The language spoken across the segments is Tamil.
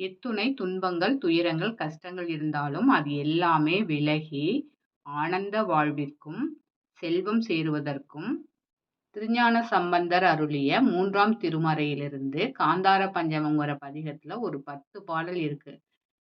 எத்துணை துன்பங்கள், துயரங்கள், கஷ்டங்கள் இருந்தாலும் அது எல்லாமே விலகி ஆனந்த வாழ்விற்கும், செல்வம் சேருவதற்கும் திருஞான சம்பந்தர் அருளிய மூன்றாம் திருமறையிலிருந்து காந்தார பஞ்சமங்கிற பதிகத்துல ஒரு 10 பாடல் இருக்கு.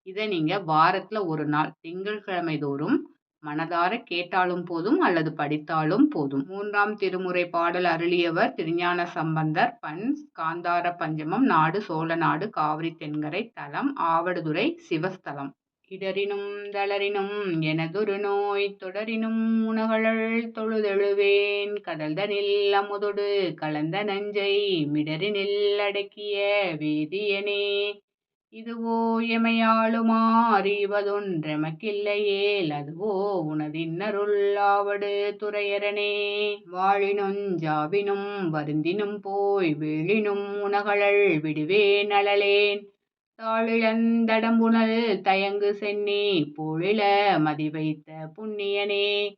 இதை நீங்க வாரத்துல ஒரு நாள் திங்கட்கிழமை தோறும் மனதார கேட்டாலும் போதும் அல்லது படித்தாலும் போதும். மூன்றாம் திருமுறை பாடல் அருளியவர் திருஞான சம்பந்தர். பண் காந்தார பஞ்சமம். நாடு சோழ நாடு காவிரி தென்கரை. தலம் ஆவடுதுறை சிவஸ்தலம். இடரினும் தளரினும் எனதொரு நோய் தொடரினும் உனகழல் தொழுதெழுவேன் கடல்தனில் அமுதொடு கலந்த நஞ்சை மிடரினில் அடக்கிய வேதியனே இதுவோ எமையாளுமா அறிவதொன்றெமக்கில்லையேல் அதுவோ உனதின்னருள் ஆவடு துறையரனே. வாழினுஞ் சாவினும் வருந்தினும் போய் வீழினும் உனகழல் விடுவேன் அழலேன் தாழிழந்தடம்புனல் தயங்கு சென்னி போழில மதிவைத்த புண்ணியனே.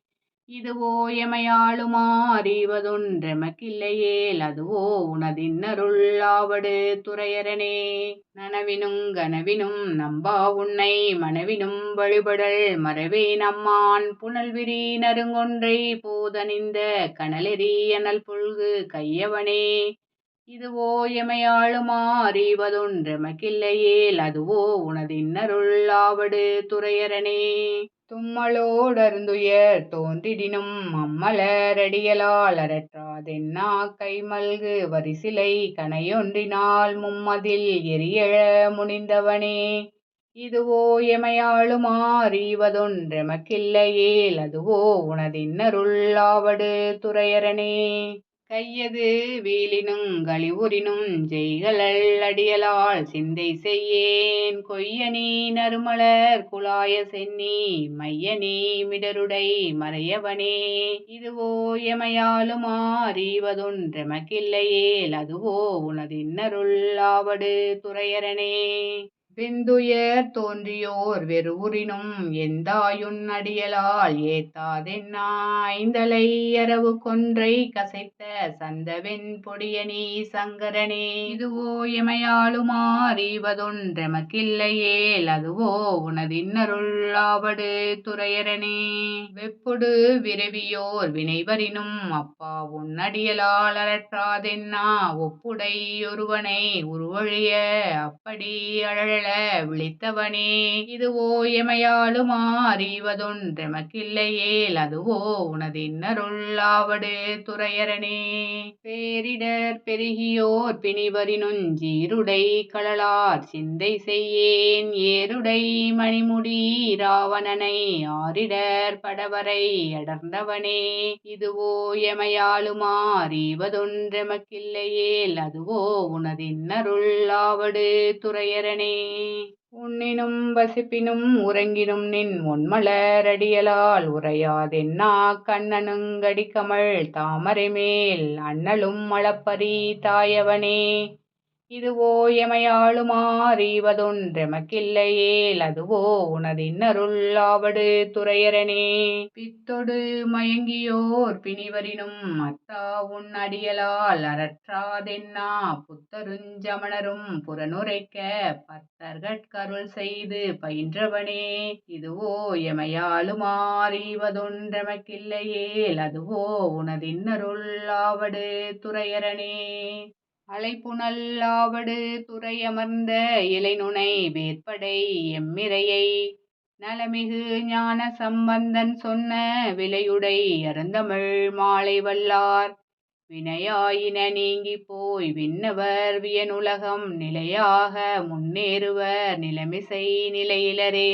இதுவோ எமையாளுமா அறிவதொன்றெமக்கில்லையேல் அதுவோ உனதின்னருள் ஆவடு துறையரனே. நனவினுங் கனவினும் நம்பா உன்னை மனவினும் வழிபடல் மறவே நம்மான். புனல்விரி நருங்கொன்றை போதனிந்த கனலெறி அனல் புல்கு கையவனே. இதுவோ எமையாளுமா அறிவதொன்றெமக்கில்லையேல் அதுவோ உனதின்னருள் ஆவடு துறையரனே. தும்மலோடருந்துயர் தோன்றிடினும் அம்மலரடியலால் அரற்றாதென்னா கைமல்கு வரிசிலை கணையொன்றினால் மும்மதில் எரியழ முனிந்தவனே. இதுவோ எமையாளும் அறிவதொன்றெமக்கில்லையேல் அதுவோ உனதின்னருள் ஆவடு துறையரனே. கையது வீலினும் கழிவுறினும் ஜெய்களல் அடியலால் சிந்தை செய்யேன். கொய்யனி நறுமலர் குழாய சென்னி மையனி மிடருடை மறையவனே. இதுவோ எமையாலும் அறிவதொன்றெமக்கில்லையேல் அதுவோ உனதின்னருள் ஆவடு துறையரனே. வெந்துயர் தோன்றியோர் வெறுவுறினும் எந்தாயுன் அடியலால் ஏத்தாதென்னா ஐந்தலை அரவு கொன்றை கசைத்த சந்தவெண் பொடியனி சங்கரனே. இதுவோ எமையாளுமா அறிவதொன்றெமக்கில்லையேல் அதுவோ உனதின்னருள்ளாவடு துறையரனே. வெப்பொடு விரவியோர் வினைவரினும் அப்பா உன் அடியலால் அரற்றாதென்னா ஒப்புடை ஒருவனை உருவழிய அப்படி அழல விழித்தவனே இதுவோ எமையாளுமா அறிவதொன்றெமக்கில்லையேல் அதுவோ உனதின்னருள்ளாவடு துறையரனே. பேரிடர் பெருகியோர் பிணிவரினுஞ் சீருடை கழலார் சிந்தை செய்யேன் ஏருடை மணிமுடி ராவணனை ஆரிடர் படவரை அடர்ந்தவனே இதுவோ எமையாலுமா அறிவதொன்றெமக்கில்லையேல் அதுவோ உனதின்னருள்ளாவடு துறையரனே. உண்ணினும் வசிப்பினும் உறங்கினும் நின் உன்மலரடியலால் உரையாதென்னா கண்ணனுங்கடி கடிகமழ் தாமரை மேல் அண்ணலும் மலப்பரி தாயவனே. இதுவோ எமையாளுமா அறிவதொன்றெமக்கில்லையேல் அதுவோ உனதின்னருள் ஆவடு துறையரனே. பித்தொடு மயங்கியோர் பிணிவரினும் அத்தா உன் அடியலால் அரற்றாதென்னா புத்தருஞ் சமணரும் புறனுரைக்க பத்தர்கட்கருள் செய்து பயின்றவனே. இதுவோ எமையாளுமா அறிவதொன்றெமக்கில்லையேல் அதுவோ உனதின்னருள் ஆவடு துறையரனே. அலைபுனல் ஆவடு துறையமர்ந்த இலைநுனை வேற்படை எம்மிரையை நலமிகு ஞான சம்பந்தன் சொன்ன விலையுடை அருந்தமிழ் மாலை வல்லார். வினையாயின நீங்கிப் போய் விண்ணவர் வியனுலகம் நிலையாக முன்னேறுவர் நிலமிசை நிலையிலரே.